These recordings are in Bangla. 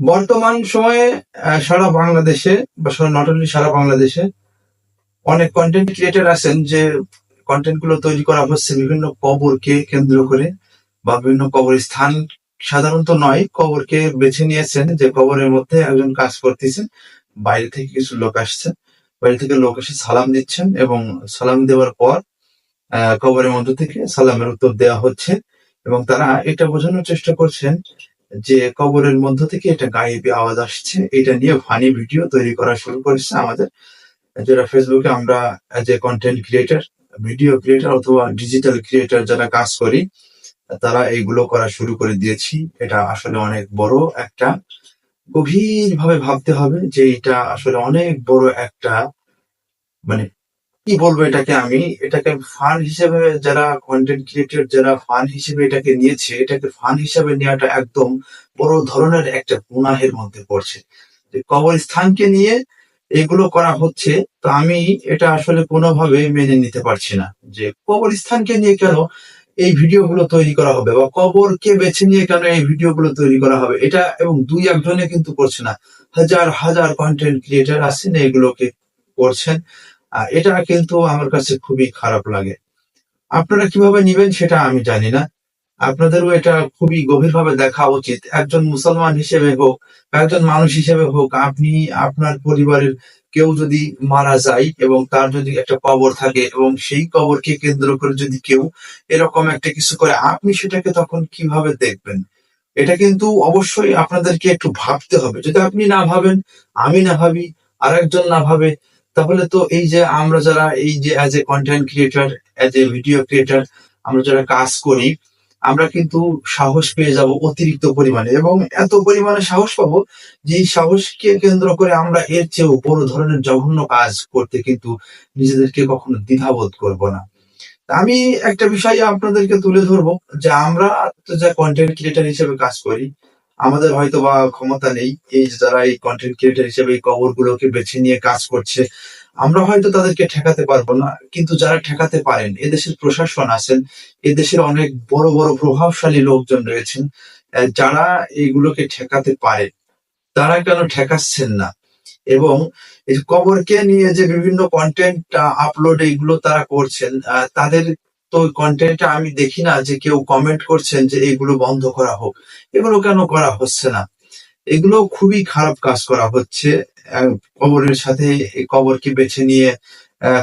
বর্তমান সময়ে সারা বাংলাদেশে বা নট অনলি সারা বাংলাদেশে অনেক কন্টেন্ট ক্রিয়েটর আছেন যে কন্টেন্টগুলো তৈরি করা হচ্ছে বিভিন্ন কবরকে কেন্দ্র করে বা বিভিন্ন কবর স্থান সাধারণত নয়, কবরকে বেছে নিয়েছেন যে কবরের মধ্যে একজন কাজ করতেছেন, বাইরে থেকে কিছু লোক আসছেন বাইরে থেকে লোক এসে সালাম দিচ্ছেন এবং সালাম দেওয়ার পর কবরের মধ্য থেকে সালামের উত্তর দেওয়া হচ্ছে এবং তারা এটা বোঝানোর চেষ্টা করছেন যে কবরের মধ্য থেকে এটা গায়েবী আওয়াজ আসছে, এটা নিয়ে ফানি ভিডিও তৈরি করা শুরু করেছে আমাদের, যেটা ফেসবুকে আমরা যে কন্টেন্ট ক্রিয়েটার ভিডিও ক্রিয়েটার অথবা ডিজিটাল ক্রিয়েটার যারা কাজ করি, তারা এইগুলো করা শুরু করে দিয়েছি। এটা আসলে অনেক বড় একটা গভীর ভাবে ভাবতে হবে যে এটা আসলে অনেক বড় একটা মানে কি বলব এটাকে আমি? এটাকে ফান হিসেবে যারা কন্টেন্ট ক্রিয়েটর যারা ফান হিসেবে এটাকে নিয়েছে, এটাকে ফান হিসেবে নেওয়াটা একদম বড় ধরনের একটা গুনাহের মধ্যে পড়ছে। কবরস্থানকে নিয়ে এগুলো করা হচ্ছে, তো আমি এটা আসলে কোনোভাবে মেনে নিতে পারছি না। যে কবরস্থানকে নিয়ে কেন এই ভিডিওগুলো তৈরি করা হবে, বা কবরকে বেছে নিয়ে কেন এই ভিডিওগুলো তৈরি করা হবে, এটা এবং দুই একজনে কিন্তু করছে না। হাজার হাজার কন্টেন্ট ক্রিয়েটার আছেন এগুলোকে করছেন। এটা কিন্তু আমার কাছে খুবই খারাপ লাগে। আপনারা কীভাবে নিবেন সেটা আমি জানি না। আপনাদেরও এটা খুবই গভীরভাবে দেখা উচিত। একজন মুসলমান হিসেবে হোক একজন মানুষ হিসেবে হোক, আপনি আপনার পরিবারের কেউ যদি মারা যায় এবং তার যদি একটা কবর থাকে এবং সেই কবরকে কেন্দ্র করে যদি কেউ এরকম একটা কিছু করে, আপনি সেটাকে তখন কীভাবে দেখবেন? এটা কিন্তু অবশ্যই আপনাদেরকে একটু ভাবতে হবে। যদি আপনি না ভাবেন, আমি না ভাবি, আরেকজন না ভাবে তাহলে তো এই যে আমরা যারা এই যে as a content creator as a video creator আমরা যারা কাজ করি, আমরা কিন্তু সাহস পেয়ে যাব অতিরিক্ত পরিমাণে এবং এত পরিমাণে সাহস পাবো যে এই সাহসকে কেন্দ্র করে আমরা এর চেয়েও বড় ধরনের জঘন্য কাজ করতে কিন্তু নিজেদেরকে কখনো দ্বিধাবোধ করব না। আমি একটা বিষয় আপনাদেরকে তুলে ধরবো যে আমরা যা কন্টেন্ট ক্রিয়েটার হিসেবে কাজ করি আমাদের হয়তো বা ক্ষমতা নেই এই যারা এই কন্টেন্ট ক্রিয়েটর হিসেবে এই কবরগুলোকে বেছে নিয়ে কাজ করছে, আমরা হয়তো তাদেরকে ঠেকাতে পারব না। কিন্তু যারা ঠেকাতে পারেন, এদেশের প্রশাসন আছেন, এদেশের অনেক বড় বড় প্রভাবশালী লোকজন রয়েছেন যারা এইগুলোকে ঠেকাতে পারে, তারা কেন ঠেকাচ্ছেন না? এবং এই কবরকে নিয়ে যে বিভিন্ন কন্টেন্ট আপলোড এইগুলো তারা করছেন তাদের তো কন্টেন্টটা আমি দেখি না যে কেউ কমেন্ট করছেন যে এগুলো বন্ধ করা হোক। এগুলো কেন করা হচ্ছে না? এগুলো খুবই খারাপ কাজ করা হচ্ছে। কবরের সাথে কবরকে বেছে নিয়ে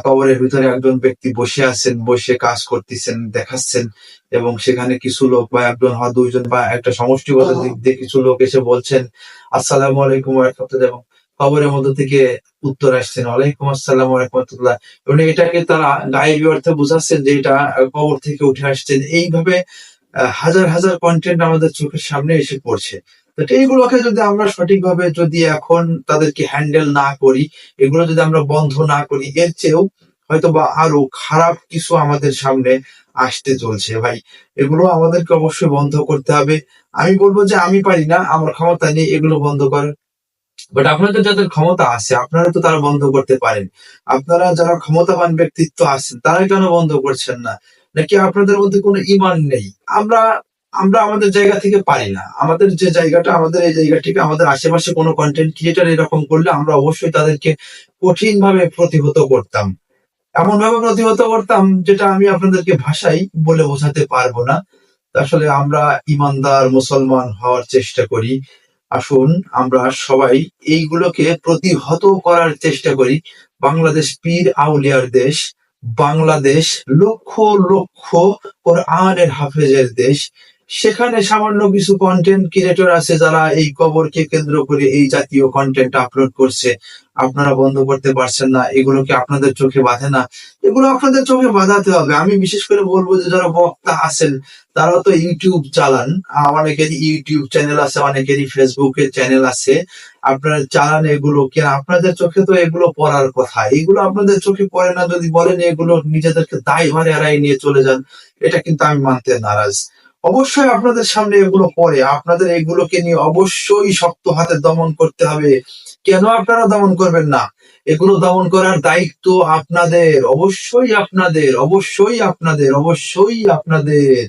কবরের ভিতরে একজন ব্যক্তি বসে আছেন বসে কাজ করতেছেন দেখাচ্ছেন এবং সেখানে কিছু লোক বা একজন বা দুইজন বা একটা সমষ্টিগত দিক দিয়ে কিছু লোক এসে বলছেন আসসালামু আলাইকুম রহমতুল্লাহ। এবং কবরের মধ্যে থেকে উত্তর আসছেন। ওয়ালাইকুম আসসালাম রহমতুল্লাহ। এবং এটাকে তারা গায়েবী অর্থে বোঝাচ্ছেন যে এটা কবর থেকে উঠে আসছেন। এইভাবে হাজার হাজার কন্টেন্ট আমাদের চোখের সামনে এসে পড়ছে। তো এইগুলোকে যদি আমরা সঠিকভাবে যদি এখন তাদেরকে হ্যান্ডেল না করি, এগুলো যদি আমরা বন্ধ না করি, এর চেয়েও হয়তো বা আরও খারাপ কিছু আমাদের সামনে আসতে চলছে। ভাই, এগুলো আমাদেরকে অবশ্যই বন্ধ করতে হবে। আমি বলব যে আমি পারি না, আমার ক্ষমতা নেই এগুলো বন্ধ করার। বাট আপনাদের যাদের ক্ষমতা আছে, আপনারা তো তারা বন্ধ করতে পারেন। আপনারা যারা ক্ষমতাবান ব্যক্তিত্ব আছেন তারা কেন বন্ধ করছেন না? নাকি আপনাদের মধ্যে কোনো ইমান নেই? আমরা আমরা আমাদের জায়গা থেকে পারি না। আমাদের যে জায়গাটা, আমাদের এই জায়গাটিকে আমাদের আশেপাশে কোনো কন্টেন্ট ক্রিয়েটার এরকম করলে আমরা অবশ্যই তাদেরকে কঠিন ভাবে প্রতিহত করতাম। এমন ভাবে প্রতিহত করতাম যেটা আমি আপনাদেরকে ভাষাই বলে বোঝাতে পারব না। আসলে আমরা ইমানদার মুসলমান হওয়ার চেষ্টা করি। আসুন, আমরা সবাই এইগুলোকে প্রতিহত করার চেষ্টা করি। বাংলাদেশ পীর আউলিয়ার দেশ, বাংলাদেশ লক্ষ লক্ষ কোরআনের হাফেজের দেশ। সেখানে সামান্য কিছু কন্টেন্ট ক্রিয়েটর আছে যারা এই কবরকে কেন্দ্র করে এই জাতীয় কন্টেন্ট আপলোড করছে। আপনারা বন্ধ করতে পারছেন না এগুলোকে আপনাদের চোখে বাঁধে না? এগুলো আপনাদের চোখে বাঁধাতে হবে। আমি বিশেষ করে বলব যে যারা বক্তা আছেন, তারা তো ইউটিউব চালান। অনেকেরই ইউটিউব চ্যানেল আছে, অনেকেরই ফেসবুকে চ্যানেল আছে। আপনারা চালান এগুলো কেন? আপনাদের চোখে তো এগুলো পড়ার কথা। এগুলো আপনাদের চোখে পড়ে না যদি বলেন, এগুলো নিজেদেরকে দায় ভারে এড়াই নিয়ে চলে যান। এটা কিন্তু আমি মানতে নারাজ। অবশ্যই আপনাদের সামনে এগুলো পড়ে। আপনাদের এগুলোকে নিয়ে অবশ্যই শক্ত হাতে দমন করতে হবে। কেন আপনারা দমন করবেন না? এগুলো দমন করার দায়িত্ব আপনাদের। অবশ্যই আপনাদের অবশ্যই আপনাদের অবশ্যই আপনাদের।